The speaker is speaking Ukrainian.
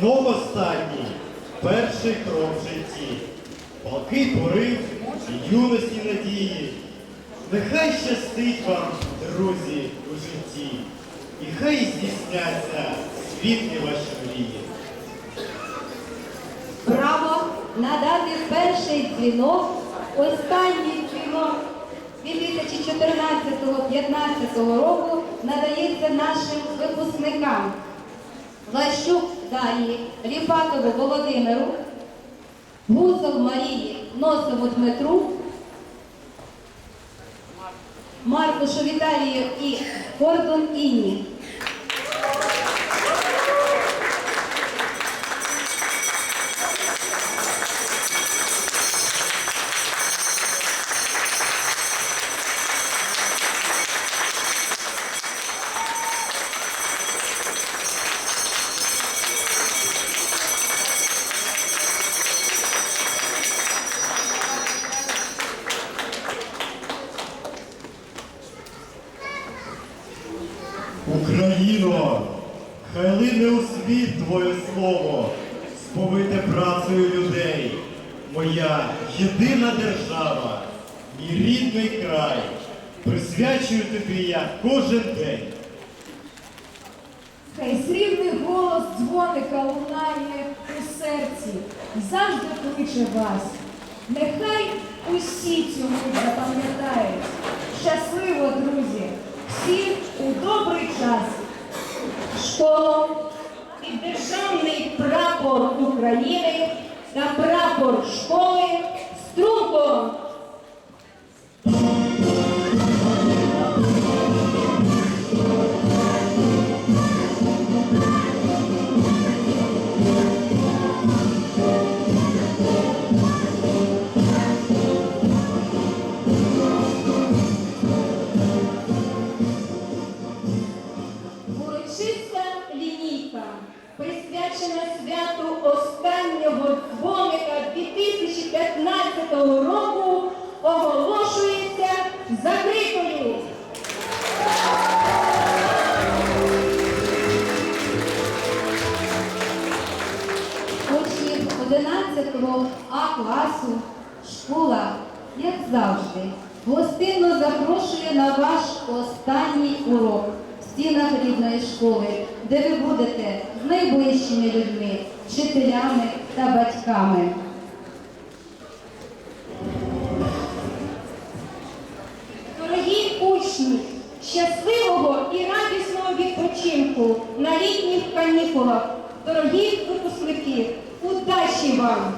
дзвінок останній, перший крок в житті, палкий порив юності надії. Нехай щастить вам, друзі, у житті, і хай здійсняться світлі ваші мрії. Право надати перший дзвінок, останній дзвінок 2014-2015 року надається нашим випускникам. Лащук Дар'ї, Ріпакову Володимиру, Гусов Марії, Носову Дмитру, Маркушу Віталію і Кордон Інні. Україно, хай лине у світ Твоє слово, сповите працею людей, моя єдина держава, мій рідний край, присвячую тобі я кожен день. Хай срібний голос дзвоника лунає у серці, завжди кличе вас. Нехай усі мить запам'ятають. Щасливо, друзі, всі у добрий час. школу і державний прапор України та прапор школи святу останнього дзвоника 2015 року, оголошується закритою. Учнів 11 А класу школа, як завжди, гостинно запрошує на ваш останній урок в стінах рідної школи, де ви будете з найближчими людьми, вчителями та батьками. Дорогі учні, щасливого і радісного відпочинку на літніх канікулах. Дорогі випускники, удачі вам!